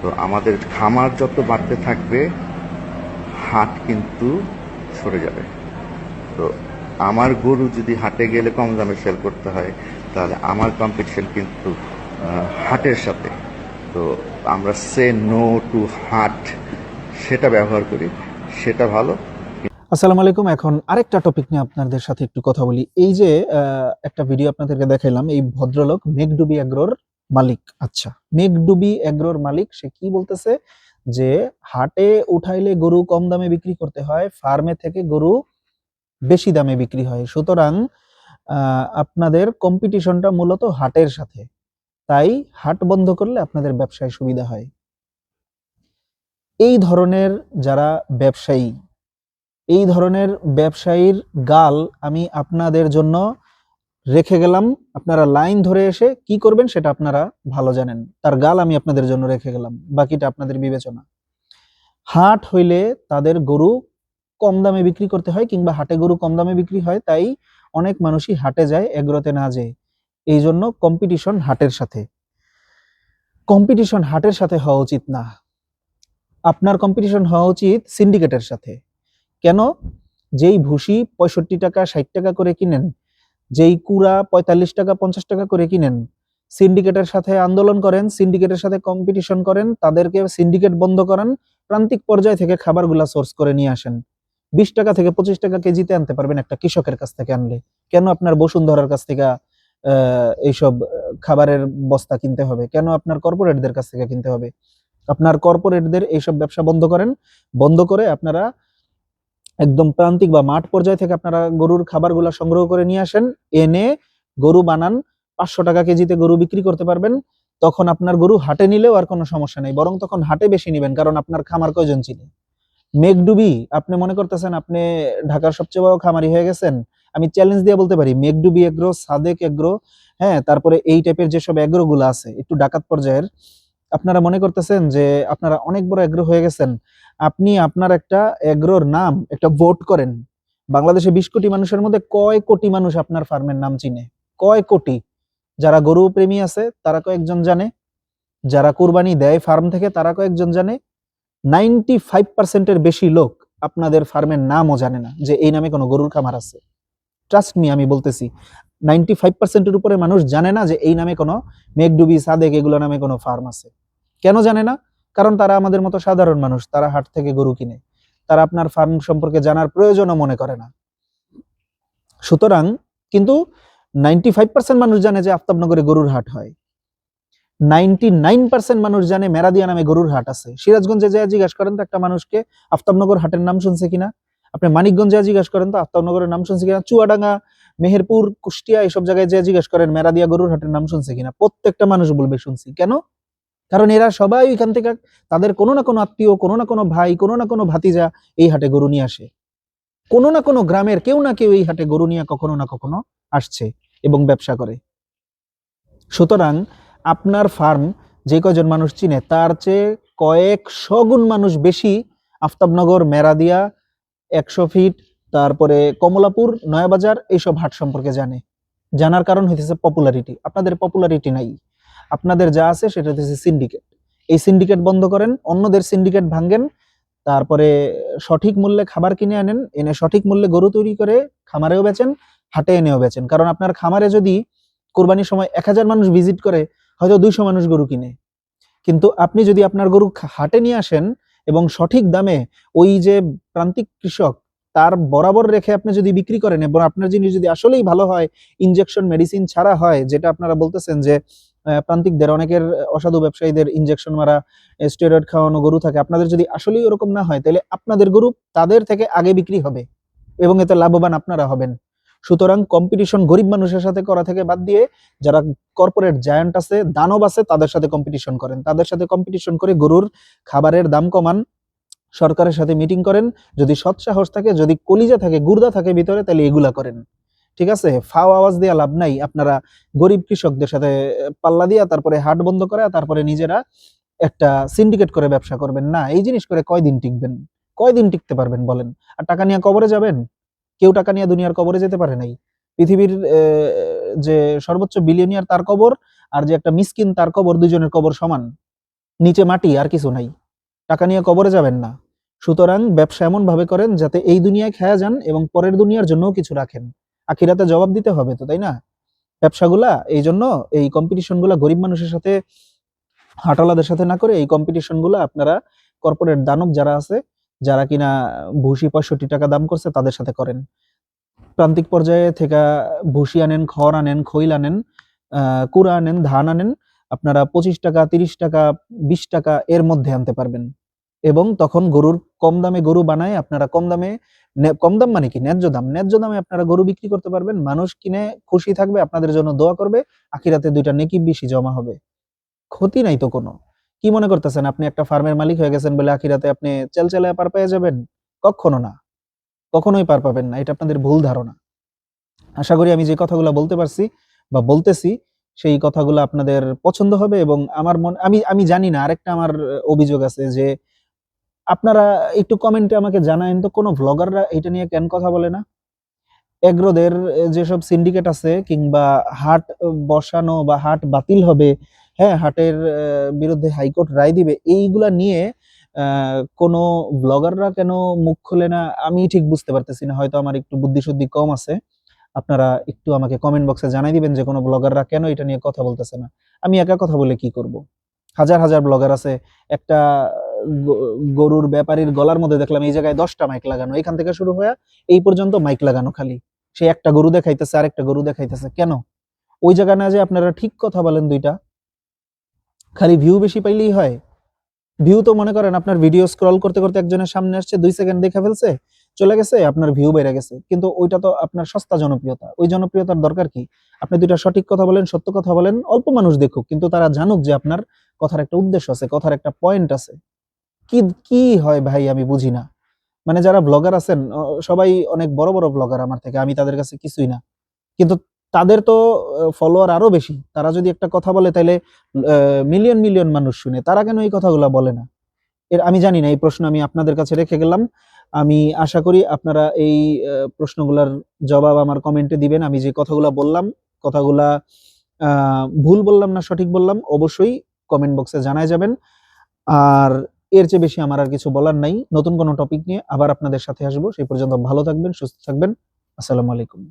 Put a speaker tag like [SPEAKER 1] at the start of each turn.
[SPEAKER 1] তো আমাদের খামার যত বাড়তে থাকবে, হাট কিন্তু সরে যাবে। তো আমার গরু যদি হাটে গেলে কম দামে সেল করতে হয়, তাহলে আমার কম্পিটিশন কিন্তু হাটের সাথে। তো আমরা সে নো টু হাট, সেটা ব্যবহার করি, সেটা ভালো।
[SPEAKER 2] আসসালামু আলাইকুম, এখন আরেকটা টপিক নিয়ে আপনাদের সাথে একটু কথা বলি। এই যে একটা ভিডিও আপনাদেরকে দেখাইলাম, এই ভদ্রলোক মেঘডুবি এগ্রোর মালিক আচ্ছা। মেঘডুবি এগ্রোর মালিক, সে কি বলতেছে? যে হাটে উঠাইলে গরু কম দামে বিক্রি করতে হয়, ফার্মে থেকে গরু বেশি দামে বিক্রি হয়। সুতরাং আপনাদের কম্পিটিশনটা মূলত হাটের সাথে। তাই হাট বন্ধ করলে আপনাদের ব্যবসায় সুবিধা হয়। এই ধরনের যারা ব্যবসায়ী, এই ধরনের ব্যবসায়ীর গাল আমি আপনাদের জন্য রেখে গেলাম, আপনারা লাইন ধরে এসে কি করবেন সেটা আপনারা ভালো জানেন। তার গাল আমি আপনাদের জন্য রেখে গেলাম, বাকিটা আপনাদের বিবেচনা। হাট হইলে তাদের গরু কম দামে বিক্রি করতে হয় কিংবা হাটে গরু কম দামে বিক্রি হয়, তাই অনেক মানুষই হাটে যায়, এগ্রোতে না যায়। এই জন্য কম্পিটিশন হাটের সাথে। কম্পিটিশন হাটের সাথে হওয়া উচিত না। আপনার কম্পিটিশন হওয়া উচিত সিন্ডিকেটের সাথে। কেন? যেই ভুসি পঁয়ষট্টি টাকা, ষাট টাকা করে কিনেন যেই কুড়া পঁয়তাল্লিশ টাকা, পঞ্চাশ টাকা করে কিনেন, সিন্ডিকেটের সাথে আন্দোলন করেন, সিন্ডিকেটের সাথে কম্পিটিশন করেন, তাদেরকে সিন্ডিকেট বন্ধ করান, প্রান্তিক পর্যায় থেকে খাবারগুলা সোর্স করে নিয়ে আসেন। বিশ টাকা থেকে পঁচিশ টাকা কেজিতে আনতে পারবেন একটা কৃষকের কাছ থেকে আনলে। কেন আপনার বসুন্ধরার কাছ থেকে এইসব খাবারের বস্তা কিনতে হবে? কেন আপনার কর্পোরেটদের কাছ থেকে কিনতে হবে? আপনার কর্পোরেটদের এইসব ব্যবসা বন্ধ করেন। বন্ধ করে আপনারা একদম প্রান্তিক বা মাঠ পর্যায় থেকে আপনারা গরুর খাবারগুলা সংগ্রহ করে নিয়ে আসেন, এনে গরু বানান, পাঁচশো টাকা কেজিতে গরু বিক্রি করতে পারবেন। তখন আপনার গরু হাটে নিলেও আর কোনো সমস্যা নেই, বরং তখন হাটে বেশি নিবেন, কারণ আপনার খামার কয়জন চিনে? মেঘডুবি, আপনি মনে করতেছেন আপনি ঢাকার সবচেয়ে বড় খামারি হয়ে গেছেন? আমি চ্যালেঞ্জ দিয়ে বলতে পারি, মেঘডুবি এগ্রো, সাদেক এগ্রো হ্যাঁ তারপরে এই টাইপের যেসব এগ্রো গুলো আছে, একটু ডাকাত পর্যায়ের আপনারা মনে করতেছেন যে আপনারা অনেক বড় এগ্রো হয়ে গেছেন। আপনি আপনার একটা এগ্রোর নাম, একটা ভোট করেন। বাংলাদেশে বিশ কোটি মানুষের মধ্যে কয় কোটি মানুষ আপনার ফার্মের নাম চিনে? কয় কোটি? যারা গরু প্রেমী আছে, তারা কয়েকজন জানে। যারা কুরবানি দেয় ফার্ম থেকে, তারা কয়েকজন জানে। নাইনটি ফাইভ পার্সেন্টের বেশি লোক আপনাদের ফার্মের নামও জানে না যে এই নামে কোনো গরুর খামার আছে। ট্রাস্ট মি আমি বলতেছি। নাইনটি ফাইভ পার্সেন্টের উপরে মানুষ জানে না যে এই নামে কোনো মেঘডুবি, সাদেক এগুলো নামে কোনো ফার্ম আছে। কেন জানে না? কারণ তারা আমাদের মতো সাধারণ মানুষ, তারা হাট থেকে গরু কিনে। তারা আপনার ফার্ম সম্পর্কে জানার প্রয়োজনও মনে করে না। সুতরাং কিন্তু নাইনটি ফাইভ পার্সেন্ট মানুষ জানে যে আফতাবনগরে গরুর হাট হয়। নাইনটি নাইন পার্সেন্ট মানুষ জানে মেরাদিয়া নামে গরুর হাট আছে। সিরাজগঞ্জে যা জিজ্ঞাসা করেন তো একটা মানুষকে, আফতাবনগর হাটের নাম শুনছে কিনা? আপনি মানিকগঞ্জে জিজ্ঞাসা করেন তো আফতাবনগরের নাম শুনছে কিনা? চুয়াডাঙ্গা মেহেরপুর, কুষ্টিয়া এইসব জায়গায় যে জিজ্ঞেস করেন মেরাদিয়া গরুর হাটের নাম শুনছে কিনা? প্রত্যেকটা মানুষ বলবে, শুনছি। কেন? কারণ এরা সবাই এখান থেকে, তাদের কোনো না কোনো আত্মীয়, কোনো না কোনো ভাই, কোনো না কোনো ভাতিজা এই হাটে গরু নিয়ে আসে। কোনো না কোনো গ্রামের কেউ না কেউ এই হাটে গরু নিয়ে কখনো না কখনো আসছে এবং ব্যবসা করে। সুতরাং আপনার ফার্ম যে কজন মানুষ চিনে, তার চেয়ে কয়েক গুণ মানুষ বেশি আফতাবনগর মেরাদিয়া একশো ফিট তারপরে কমলাপুর, নয়াবাজার, এইসব হাট সম্পর্কে জানে। জানার কারণ হইতেছে পপুলারিটি আপনাদের পপুলারিটি নাই। আপনাদের যা আছে সেটা হচ্ছে সিন্ডিকেট এই সিন্ডিকেট বন্ধ করেন, অন্যদের সিন্ডিকেট ভাঙ্গেন তারপরে সঠিক মূল্যে খাবার কিনে আনেন, এনে সঠিক মূল্যে গরু তৈরি করে খামারেও বেচেন, হাটে এনেও বেচেন। কারণ আপনার খামারে যদি কোরবানির সময় এক হাজার মানুষ ভিজিট করে, হয়তো দুইশো মানুষ গরু কিনে। কিন্তু আপনি যদি আপনার গরু হাটে নিয়ে আসেন এবং সঠিক দামে ওই যে প্রান্তিক কৃষক তার বরাবর রেখে আপনি যদি বিক্রি করেন এবং আপনার জিনিস যদি আসলেই ভালো হয় ইনজেকশন মেডিসিন ছাড়া হয়, যেটা আপনারা বলতেছেন যে প্রান্তিকদের, অনেকের অসাধু ব্যবসায়ীদের ইনজেকশন মারা স্টেরয়েড খাওয়ানো গরু থাকে, আপনাদের যদি আসলেই ওরকম না হয়, তাহলে আপনাদের গরু তাদের থেকে আগে বিক্রি হবে এবং এতে লাভবান আপনারা হবেন। সুতরাং কম্পিটিশন গরিব মানুষের সাথে করা থেকে বাদ দিয়ে, যারা কর্পোরেট জায়ান্ট আছে, দানব আছে, তাদের সাথে কম্পিটিশন করেন। তাদের সাথে কম্পিটিশন করে গরুর খাবারের দাম কমান সরকারের সাথে মিটিং করেন, যদি সৎ সাহস থাকে, যদি কলিজা থাকে, গুর্দা থাকে ভিতরে, তাহলে এগুলা করেন। ঠিক আছে? ফাও আওয়াজ দেওয়া লাভ নাই। আপনারা গরিব কৃষকদের সাথে পাল্লা দিয়া, তারপরে হাট বন্ধ করে, তারপরে নিজেরা একটা সিন্ডিকেট করে ব্যবসা করবেন। না, এই জিনিস করে কয়দিন টিকবেন? কয়দিন টিকতে পারবেন, বলেন? আর টাকা নিয়ে কবরে যাবেন? কেউ টাকা নিয়ে দুনিয়ার কবরে যেতে পারে নাই। পৃথিবীর যে সর্বোচ্চ বিলিয়নিয়ার তার কবর, আর যে একটা মিসকিন তার কবর, দুজনের কবর সমান। নিচে মাটি, আর কিছু নাই। টাকা নিয়ে কবরে যাবেন না। সুতরাং ব্যবসা এমন ভাবে করেন যাতে এই দুনিয়ায় খেয়া যান এবং পরের দুনিয়ার জন্যও কিছু রাখেন। আখিরাতে জবাব দিতে হবে তো, তাই না? ব্যবসাগুলা, এই জন্য এই কম্পিটিশনগুলা গরিব মানুষের সাথে, হাটলাদের সাথে না করে এই কম্পিটিশনগুলা আপনারা কর্পোরেট দানব যারা আছে, যারা কিনা ভুসি পঁয়ষট্টি টাকা দাম করছে তাদের সাথে করেন। প্রান্তিক পর্যায়ে থেকে ভুসি আনেন, খড় আনেন, খৈল আনেন কুড়া আনেন, ধান আনেন, আপনারা পঁচিশ টাকা, তিরিশ টাকা, বিশ টাকা এর মধ্যে আনতে পারবেন। এবং তখন গরুর কম দামে গরু বানায়, আপনারা কম দামে কম দাম মানে কি? ন্যায্য দাম। ন্যায্য দামে আপনারা গরু বিক্রি করতে পারবেন, মানুষ কিনে খুশি থাকবে, আপনাদের জন্য দোয়া করবে, আখিরাতে দুইটা নেকি বেশি জমা হবে। ক্ষতি নাই তো কোনো। কি মনে করতেছেন? আপনি একটা ফার্মের মালিক হয়ে গেছেন বলে আখিরাতে আপনি চেলচেলায় পার পেয়ে যাবেন? কখনো না। কখনোই পার পাবেন না। এটা আপনাদের ভুল ধারণা। আশা করি আমি যে কথাগুলো বলতে পারছি বা বলতেছি, সেই কথাগুলো আপনাদের পছন্দ হবে এবং আমার মন আমি আমি জানি না, আরেকটা আমার অভিযোগ আছে যে আপনারা একটু কমেন্টে আমাকে জানায়েন তো, কোনো ভ্লগাররা এটা নিয়ে কেন কথা বলে না? এগ্রোদের যেসব সিন্ডিকেট আছে কিংবা হাট বসানো বা হাট বাতিল হবে হ্যাঁ হাটের বিরুদ্ধে হাইকোর্ট রায় দিবে, এইগুলা নিয়ে কোনো ব্লগাররা কেন মুখ খোলে না? আমি ঠিক বুঝতে পারতেছি না, হয়তো আমার একটু বুদ্ধিশুদ্ধি কম আছে। আপনারা একটু আমাকে কমেন্ট বক্সে জানাই দিবেন যে কোনো ব্লগাররা কেন এটা নিয়ে কথা বলতেছে না। আমি একা কথা বলে কি করব? হাজার হাজার ব্লগার আছে, একটা গরুর ব্যাপারীর গলার মধ্যে দেখলাম এই জায়গায় দশটা মাইক লাগানো। এখান থেকে শুরু হয়ে এই পর্যন্ত মাইক লাগানো খালি। সে একটা গরু দেখাইতেছে, আরেকটা গরু দেখাইতেছে। কেন? ওই জায়গা না যে আপনারা ঠিক কথা বলেন দুইটা। খালি ভিউ বেশি পাইলেই হয়। ভিউ তো মনে করেন আপনার ভিডিও স্ক্রল করতে করতে একজনের সামনে আসছে, দুই সেকেন্ড দেখে ফেলছে, চলে গেছে, আপনার ভিউ বেড়ে গেছে। কিন্তু ওইটা তো আপনার সস্তা জনপ্রিয়তা। ওই জনপ্রিয়তার দরকার কি? আপনি দুইটা সঠিক কথা বলেন, সত্য কথা বলেন, অল্প মানুষ দেখুক। কিন্তু তারা জানুক যে আপনার কথার একটা উদ্দেশ্য আছে, কথার একটা পয়েন্ট আছে। কি কি হয় ভাই আমি বুঝি না। মানে যারা ব্লগার আছেন সবাই অনেক বড় বড় ব্লগার আমার থেকে, আমি তাদের কাছে কিছুই না। কিন্তু তাদের তো ফলোয়ার আরও বেশি। তারা যদি একটা কথা বলে তাহলে মিলিয়ন মিলিয়ন মানুষ শুনে, তারা কেন এই কথাগুলো বলে না? এর, আমি জানি না, এই প্রশ্ন আমি আপনাদের কাছে রেখে গেলাম। আমি আশা করি আপনারা এই প্রশ্নগুলোর জবাব আমার কমেন্টে দিবেন। আমি যে কথাগুলো বললাম, কথাগুলা ভুল বললাম না, সঠিক বললাম, অবশ্যই কমেন্ট বক্সে জানায় যাবেন। আর এর চেয়ে বেশি আমার আর কিছু বলার নাই। নতুন কোনো টপিক নিয়ে আবার আপনাদের সাথে আসব। সেই পর্যন্ত ভালো থাকবেন, সুস্থ থাকবেন। আসসালামু আলাইকুম।